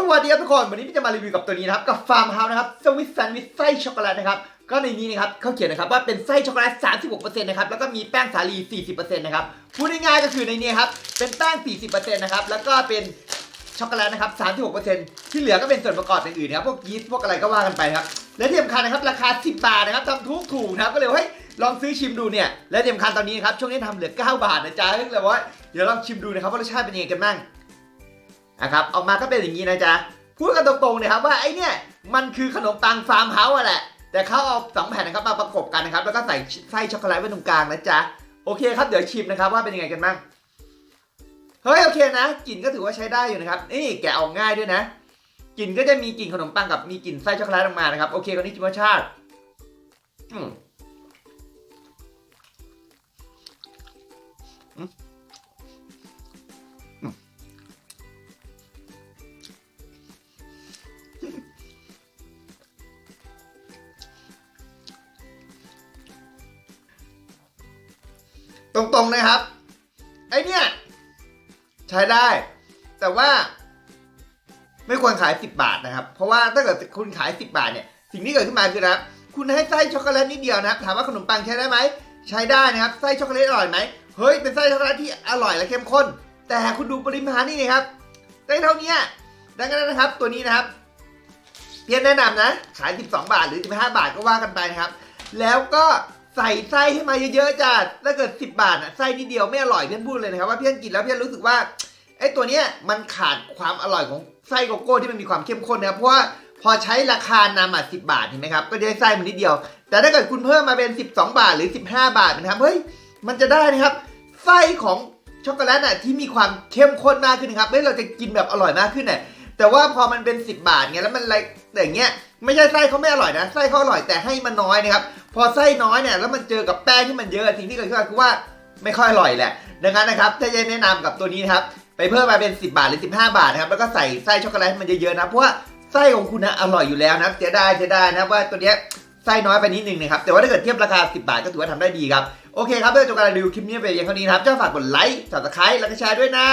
สวัสดีครับทุกคน วันนี้พี่จะมารีวิวกับตัวนี้นะครับ กับฟาร์มเฮาส์นะครับสวิตแซนด์วิชไส้ช็อกโกแลตนะครับ ก็ในนี้นะครับเขาเขียนนะครับว่าเป็นไส้ช็อกโกแลต 36%นะครับ แล้วก็มีแป้งสาลี 40%นะครับ พูดง่ายๆก็คือในนี้ครับ เป็นแป้ง 40%นะครับ แล้วก็เป็นช็อกโกแลตนะครับ 36%ที่เหลือก็เป็นส่วนประกอบอื่นๆนะครับ พวกยีสต์ พวกอะไรก็ว่ากันไปครับ และที่สำคัญนะครับ ราคา 10 บาทนะครับทำทุกถูกนะครับ ก็เลยว่าเฮ้ลองซื้อชิมดูเนี่ย และที่สำคัญตอนนี้นะครับ ช่วงนี้ทำเหลือ 9 บาทนะจ๊ะก็เลยว่าเดี๋ยวลองชิมดูนะครับว่ารสชาติเป็นยังไงกันบ้าง นะครับออกมาก็เป็นอย่างนี้นะจ๊ะพูดกันตรงๆเนะครับว่าไอ้เนี่ยมันคือขนมปังฟาร์มเฮาส์อะแหละแต่เขาเอาสองแผ่นนะครับมาประกบกันนะครับแล้วก็ใส่ไส้ช็อกโกแลตไว้ตรงกลางนะจ๊ะโอเคครับเดี๋ยวชิมนะครับว่าเป็นยังไงกันบ้างเฮ้ยโอเคนะกลิ่นก็ถือว่าใช้ได้อยู่นะครับนี่แกะออกง่ายด้วยนะกลิ่นก็จะมีกลิ่นขนมปังกับมีกลิ่นไส้ช็อกโกแลตออกมานะครับโอเคคนนี้ชิมรสชาติอืม ตรงๆนะครับ ไอเนี่ย ใช้ได้ แต่ว่า ไม่ควรขาย 10 บาทนะครับ เพราะว่าถ้าเกิดคุณขาย 10 บาทเนี่ย สิ่งที่เกิดขึ้นมาคือนะครับ คุณให้ไส้ช็อกโกแลตนิดเดียวนะครับ ถามว่าขนมปังใช้ได้ไหม ใช้ได้นะครับ ไส้ช็อกโกแลตอร่อยไหม เฮ้ย เป็นไส้ช็อกโกแลตที่อร่อยและเข้มข้น แต่คุณดูปริมาณนี่นะครับ ได้เท่านี้ดังนั้นนะครับ ตัวนี้นะครับเพียงแนะนำนะ ขาย 12 บาทหรือ 15 บาทก็ว่ากันไปนะครับ แล้วก็ ใส่ไส้ให้มาเยอะๆจ้ะถ้าเกิด 10 บาทอะไส้นิดเดียวไม่อร่อยเพื่อนพูดเลยนะครับว่าเพื่อนกินแล้วเพื่อนรู้สึกว่าไอ้ตัวเนี้ยมันขาดความอร่อยของไส้โกโก้ที่มันมีความเข้มข้นนะครับเพราะว่าพอใช้ราคานำอะ10บาทเห็นไหมครับก็จะได้ไส้มันนิดเดียว แต่ถ้าเกิดคุณเพิ่มมาเป็น 12 บาทหรือ 15 บาทนะครับเฮ้ยมันจะได้นะครับไส้ของช็อกโกแลตอะที่มีความเข้มข้นมากขึ้นครับเฮ้ยเราจะกินแบบอร่อยมากขึ้นเนี่ยแต่ว่าพอมันเป็น 10 บาทเงี้ยแล้วมันอะไรอย่างเงี้ยไม่ใช่ไส้เขาไม่อร่อยนะไส้เขาอร่อยแต่ให้มันน้อยนะครับ พอไส้น้อยเนี่ยแล้วมันเจอกับแป้งที่มันเยอะสิ่งที่เกิดขึ้นคือว่าไม่ค่อยอร่อยแหละ ดังนั้นนะครับถ้าจะแนะนำกับตัวนี้นะครับไปเพิ่มมาเป็น 10 บาทหรือ 15 บาทนะครับแล้วก็ใส่ไส้ช็อกโกแลตให้มันเยอะๆนะเพราะว่าไส้ของคุณนะอร่อยอยู่แล้วนะเสียดายเสียดายนะว่าตัวเนี้ยไส้น้อยไปนิดนึงนะครับแต่ว่าถ้าเกิดเทียบราคา 10 บาทก็ถือว่าทำได้ดีครับโอเคครับเพื่อจบการรีวิวคลิปนี้ไปเพียงเท่านี้นะครับเจ้าฝากกดไลค์ subscribe แล้วก็แชร์ด้วยนะ